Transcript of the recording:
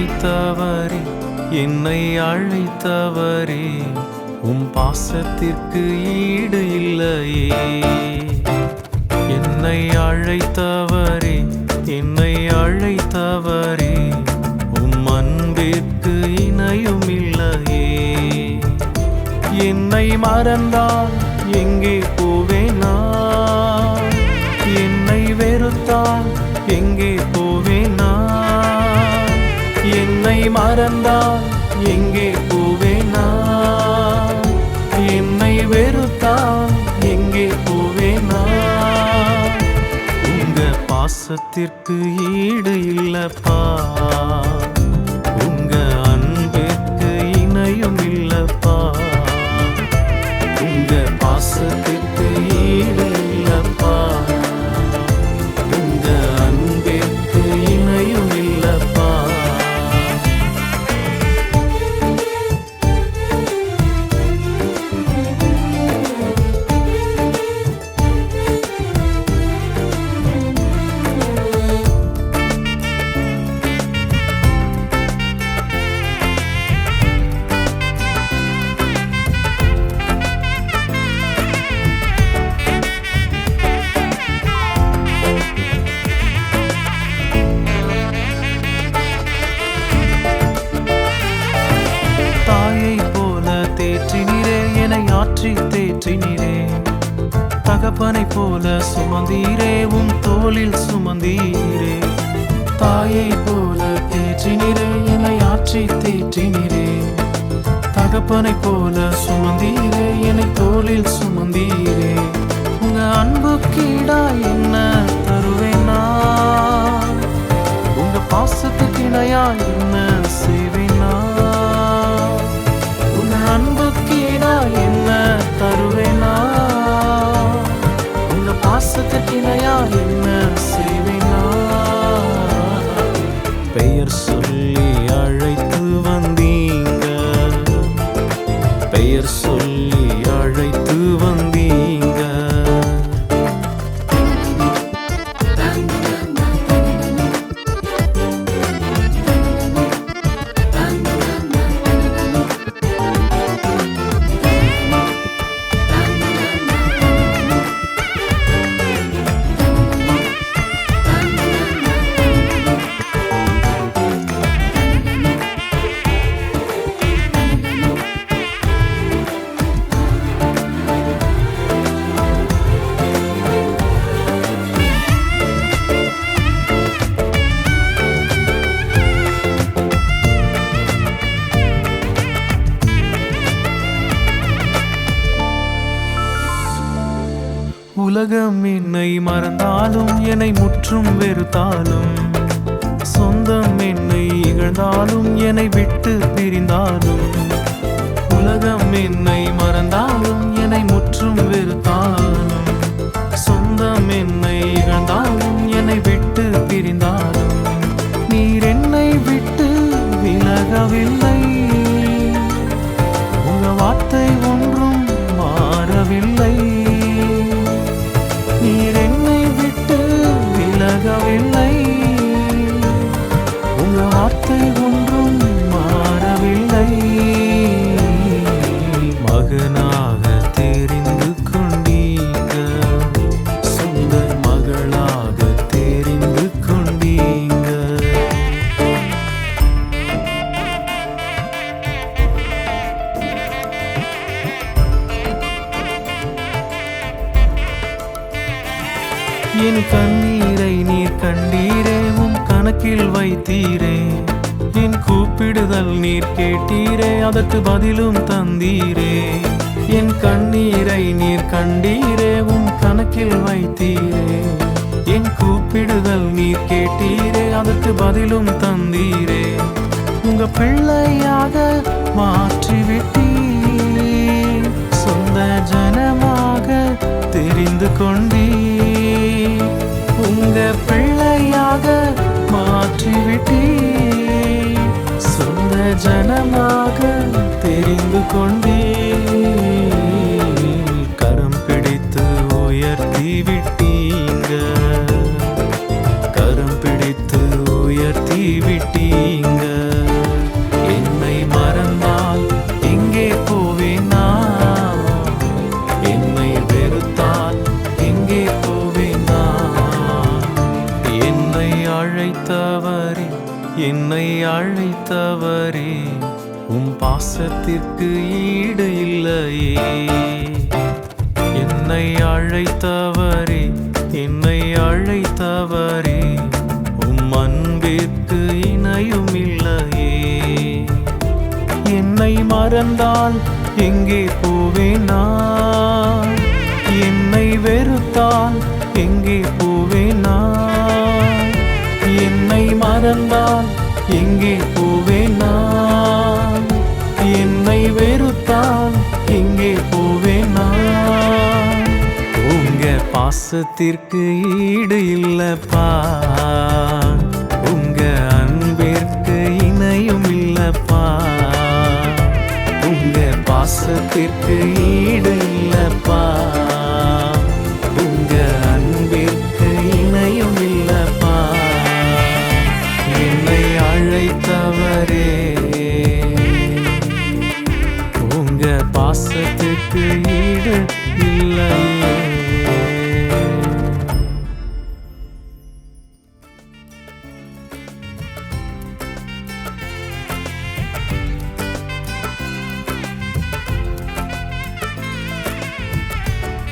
அழைத்தவரே என்னை அழைத்தவரே உம் பாசத்திற்கு ஈடு இல்லையே. என்னை அழைத்தவரே என்னை அழைத்தவரே உம் அன்பிற்கு இணையும் இல்லையே. என்னை மறந்தால் எங்கே மறந்தால் எங்கே போவேனா? என்னை வெறுத்தால் எங்கே போவேனா? உங்க பாசத்திற்கு ஈடு இல்லப்பா. பேசினீரே. தகப்பனை போல சுமந்தீரே உம் தோளில் சுமந்தீரே. தாயை போல தேற்றினீரே என்னை ஆற்றி தேற்றினீரே. தகப்பனை போல சுமந்தீரே என்னை தோளில் சுமந்தீரே. உங்க அன்பு கீடா என்ன தருவேனா? உங்க பாசத்துக்கு இணையா என்ன உலகம் என்னை மறந்தாலும் என்னை முற்றும் வெறுத்தாலும் சொந்தம் என்னை இகழ்ந்தாலும் என்னை விட்டு பிரிந்தாலும் உலகம் என்னை மறந்தாலும் என் கண்ணீரை நீர் கண்டீரே உம் கணக்கில் வைத்தீரே. என் கூப்பிடுதல் நீர் கேட்டீரே அதற்கு பதிலும் தந்தீரே. என் கண்ணீரை நீர் கண்டீரே உம் கணக்கில் வைத்தீரே. என் கூப்பிடுதல் நீர் கேட்டீரே அதற்கு பதிலும் தந்தீரே. உங்க பிள்ளையாக மாற்றிவிட்டீர். சொந்த ஜனமாக தெரிந்து கொண்டீர். கொண்டே கரம் பிடித்து உயர்த்தி விட்டீங்க. கரம் பிடித்து உயர்த்தி விட்டீங்க. என்னை மறந்தால் எங்கே போவேனா? என்னை வெறுத்தால் எங்கே போவேனா? என்னை அழைத்தவரே என்னை அழைத்தவர். பாசத்திற்கு ஈடு இல்லையே. என்னை அழைத்தவரே என்னை அழைத்தவரே உம் அன்பிற்கு இணையும் இல்லையே. என்னை மறந்தால் எங்கே போவேன் என்னை வெறுத்தால் எங்கே போவேன் என்னை மறந்தால் எங்கே போவே பாசத்திற்கு ஈடு இல்லப்பா.